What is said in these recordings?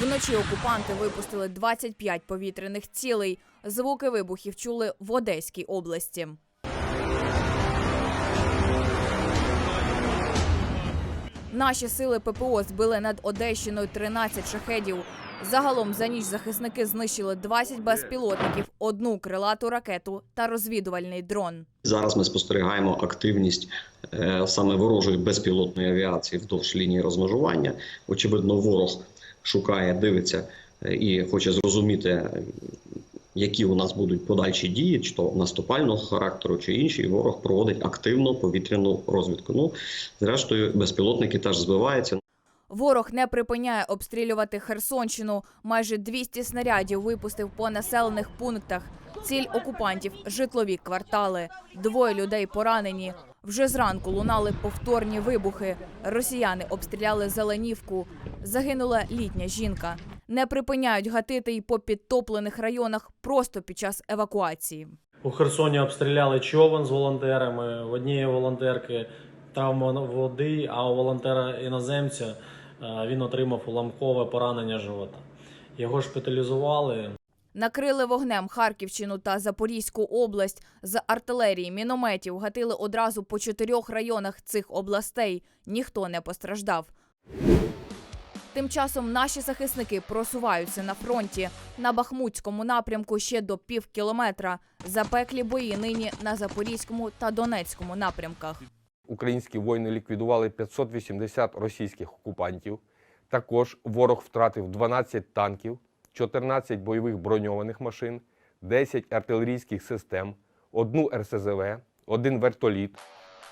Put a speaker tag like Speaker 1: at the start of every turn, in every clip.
Speaker 1: Вночі окупанти випустили 25 повітряних цілей. Звуки вибухів чули в Одеській області. Наші сили ППО збили над Одещиною 13 шахедів. Загалом за ніч захисники знищили 20 безпілотників, одну крилату ракету та розвідувальний дрон.
Speaker 2: Зараз ми спостерігаємо активність е, саме ворожої безпілотної авіації вздовж лінії розмежування. Очевидно, ворог шукає, дивиться е, і хоче зрозуміти, е, які у нас будуть подальші дії, чи то наступального характеру, чи інші. І ворог проводить активну повітряну розвідку. Ну, зрештою, безпілотники теж збиваються.
Speaker 1: Ворог не припиняє обстрілювати Херсонщину. Майже 200 снарядів випустив по населених пунктах. Ціль окупантів житлові квартали. Двоє людей поранені. Вже зранку лунали повторні вибухи. Росіяни обстріляли Зеленівку. Загинула літня жінка. Не припиняють гатити й по підтоплених районах просто під час евакуації.
Speaker 3: У Херсоні обстріляли човен з волонтерами. В однієї волонтерки травма води, а у волонтера іноземця е, він отримав уламкове поранення живота. Його шпиталізували.
Speaker 1: Накрили вогнем Харківщину та Запорізьку область. З артилерії, мінометів гатили одразу по чотирьох районах цих областей. Ніхто не постраждав. Тим часом наші захисники просуваються на фронті. На Бахмутському напрямку ще до пів кілометра. Запеклі бої нині на Запорізькому та Донецькому напрямках.
Speaker 4: Українські воїни ліквідували 580 російських окупантів. Також ворог втратив 12 танків, 14 бойових броньованих машин, 10 артилерійських систем, одну РСЗВ, один вертоліт.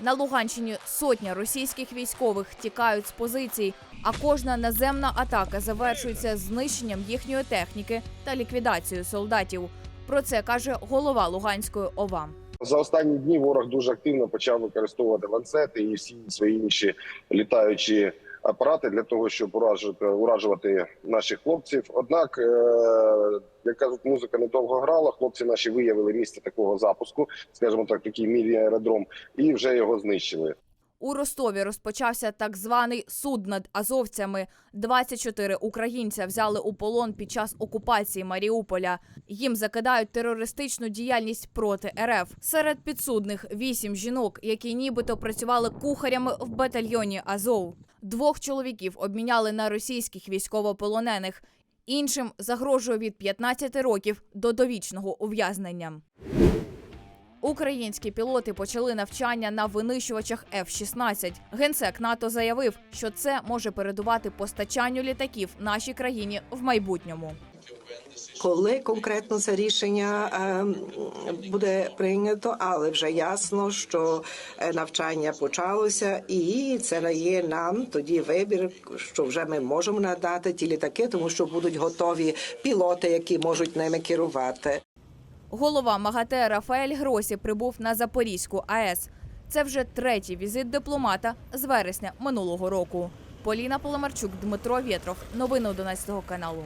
Speaker 1: На Луганщині сотня російських військових тікають з позицій, а кожна наземна атака завершується знищенням їхньої техніки та ліквідацією солдатів. Про це каже голова Луганської ОВА.
Speaker 5: За останні дні ворог дуже активно почав використовувати ланцети і всі свої інші літаючі апарати для того, щоб уражувати, уражувати наших хлопців. Однак, е, як кажуть, музика недовго грала. Хлопці наші виявили місце такого запуску, скажімо так, такий міні-аеродром, і вже його знищили.
Speaker 1: У Ростові розпочався так званий суд над азовцями. 24 українця взяли у полон під час окупації Маріуполя. Їм закидають терористичну діяльність проти РФ. Серед підсудних вісім жінок, які нібито працювали кухарями в батальйоні Азов. Двох чоловіків обміняли на російських військовополонених. Іншим загрожує від 15 років до довічного ув'язнення. Українські пілоти почали навчання на винищувачах F-16. Генсек НАТО заявив, що це може передувати постачанню літаків нашій країні в майбутньому.
Speaker 6: Коли конкретно це рішення е, буде прийнято, але вже ясно, що е, навчання почалося, і це дає нам тоді вибір, що вже ми можемо надати ті літаки, тому що будуть готові пілоти, які можуть ними керувати.
Speaker 1: Голова МАГАТЕ Рафаель Гросі прибув на Запорізьку АЕС. Це вже третій візит дипломата з вересня минулого року. Поліна Поломарчук, Дмитро Вєтров. Новини 11 каналу.